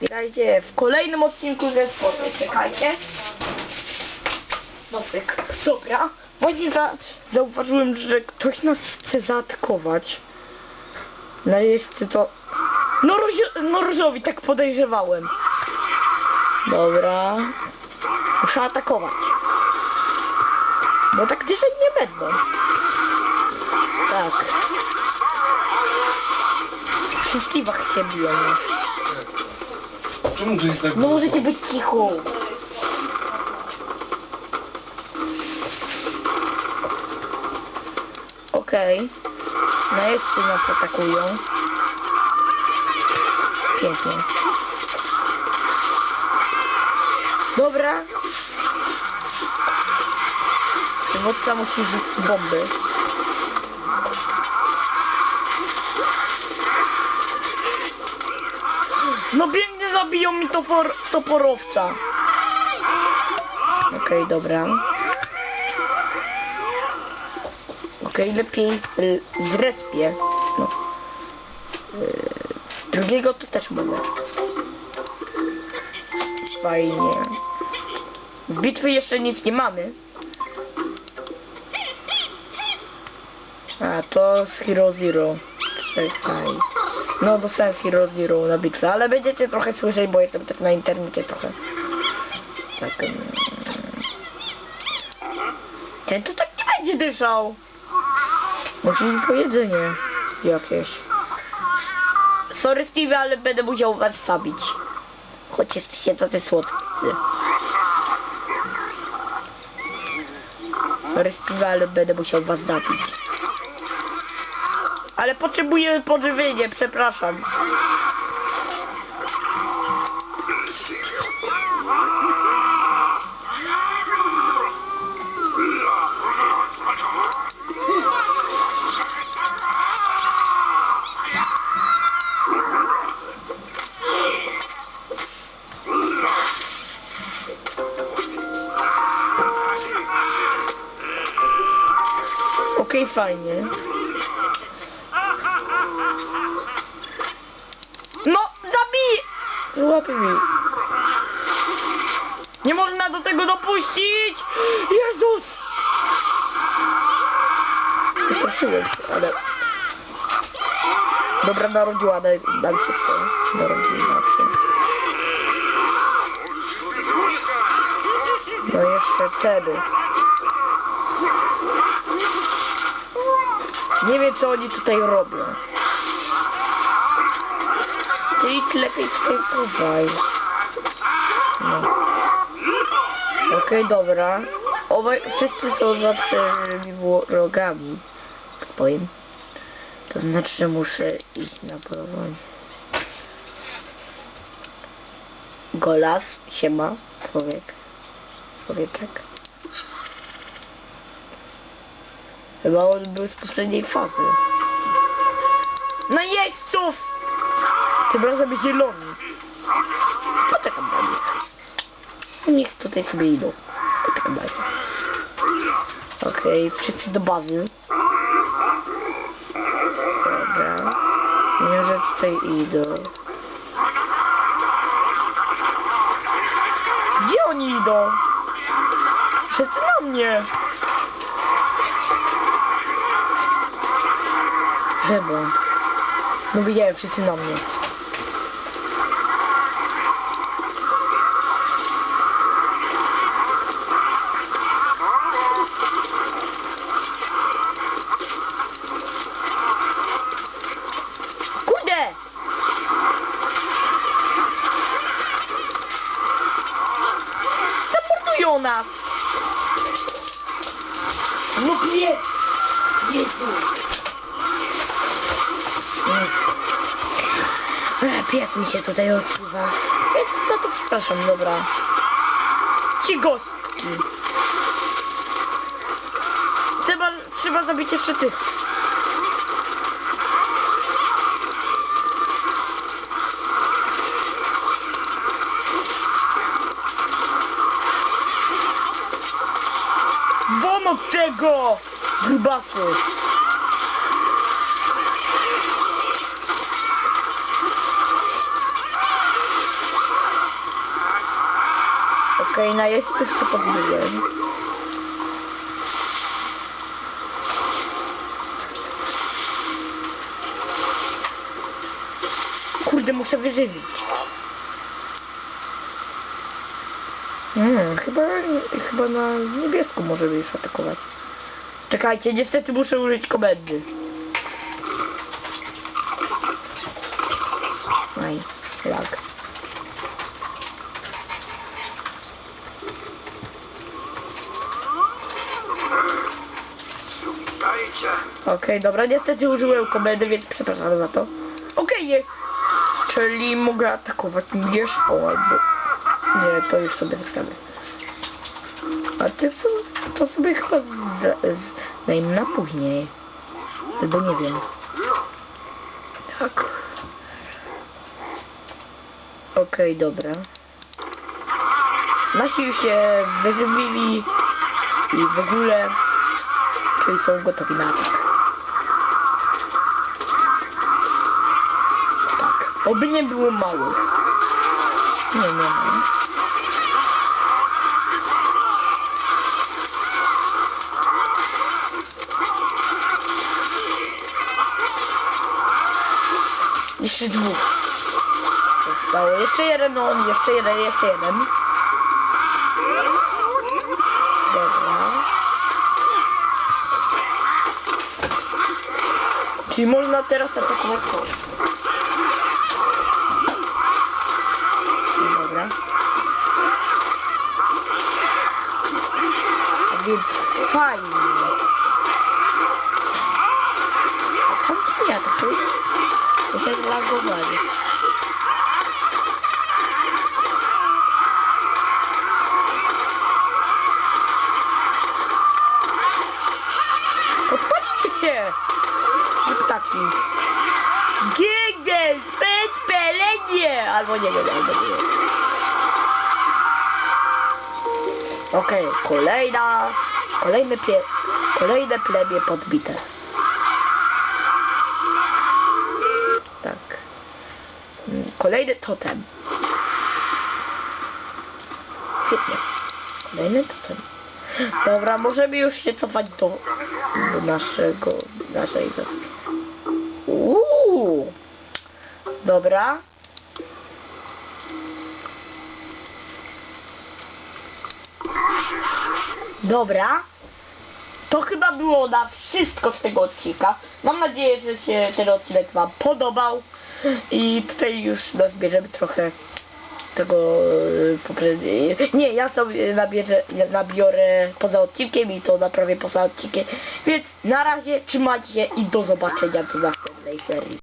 Witajcie w kolejnym odcinku ze Spoty. Czekajcie. Pyk. Dobra. Właśnie za, zauważyłem, że ktoś nas chce zaatakować. No jeszcze to... No, Róż, Różowi tak podejrzewałem. Dobra. Muszę atakować. Bo tak dyszeć nie będą. Tak. Przy Steve'ach się biją. Czemu jest tak No możecie być cicho. Okej. No jeszcze nas atakują. Pięknie. Dobra. Przywódca musi rzucić bomby. No biegnie zabiją mi topor, toporowca. Okej, dobra. Okej, lepiej l- zrespię. No. Yy, drugiego to też mogę. Fajnie. Z bitwy jeszcze nic nie mamy. A, to z Hero Zero. Czekaj. No, dostałem z Hero Zero na bitwę, ale będziecie trochę słyszeć, bo jestem tak na internecie trochę. Tak. Ten to tak nie będzie dyszał. Może mi pojedzenie jakieś. Sorry Steve, ale będę musiał was zabić. Choć jesteście tacy słodcy. Sorry Steve, ale będę musiał was zabić. Ale potrzebuję pożywienie, przepraszam. Okej, fajnie. Złapie mi. Nie można do tego dopuścić! Jezus! Wystraszyłem się, ale... Dobra, narodziła, daj, dam się to. Narodziła się. No jeszcze wtedy. Nie wiem co oni tutaj robią. Ty ich lepiej tutaj chowaj. No. Okej, dobra. Obaj, wszyscy są za wrogami. Tak powiem. To znaczy, muszę iść na polowanie. Golas, siema, człowiek. Człowieczek. Chyba on był z poprzedniej fazy. No jeźdźców! Tym razem zielony. Poczekam na nich. Niech tutaj sobie idą. Poczekam na nich. Okej, wszyscy do bazy. Dobra. Nie, że tutaj idą. Gdzie oni idą? Wszyscy na mnie. Chyba. No widziałem wszyscy na mnie. No pies! Jezu! Pies mi się tutaj odsuwa. No to przepraszam, dobra. Ci gostki. Trzeba, trzeba zabić jeszcze tych. tego! Grubasy! Okej, no okay, na jeźdźców się podbiłem. Kurde, muszę wyżywić. Chyba, chyba na niebiesku możemy już atakować. Czekajcie, niestety muszę użyć komendy. Aj, lag. Okej, dobra, niestety użyłem komendy, więc przepraszam za to. Okej, nie. Czyli mogę atakować niebieską albo... Nie, to już sobie zostawię. A ty co, to sobie chyba dajmy na później. Albo nie wiem. Tak. Okej, dobra. Nasi już się wyżywili i w ogóle, czyli są gotowi na atak. Tak. Oby nie było małych. Nie, nie ma. Jeszcze dwóch. Zostało. Jeszcze jeden on, jeszcze jeden, jeszcze jeden. Dobra. Czyli można teraz atakować to. Dobra. A więc fajnie. Zlagowali. Odpalicie się! Ptaki. Gigel, pelenie! Albo nie albo nie wiem. Okej, kolejna, kolejne pie, kolejne plemię podbite. Kolejny totem. Świetnie. Kolejny totem. Dobra, możemy już się cofać do, do naszego, naszej wyspy. Uuu. Dobra. Dobra. To chyba było na wszystko z tego odcinka. Mam nadzieję, że się ten odcinek Wam podobał. I tutaj już nazbierzemy trochę tego e, poprzednie- Nie, ja sobie nabierze, nabiorę poza odcinkiem i to naprawię poza odcinkiem. Więc na razie trzymajcie się i do zobaczenia do następnej serii.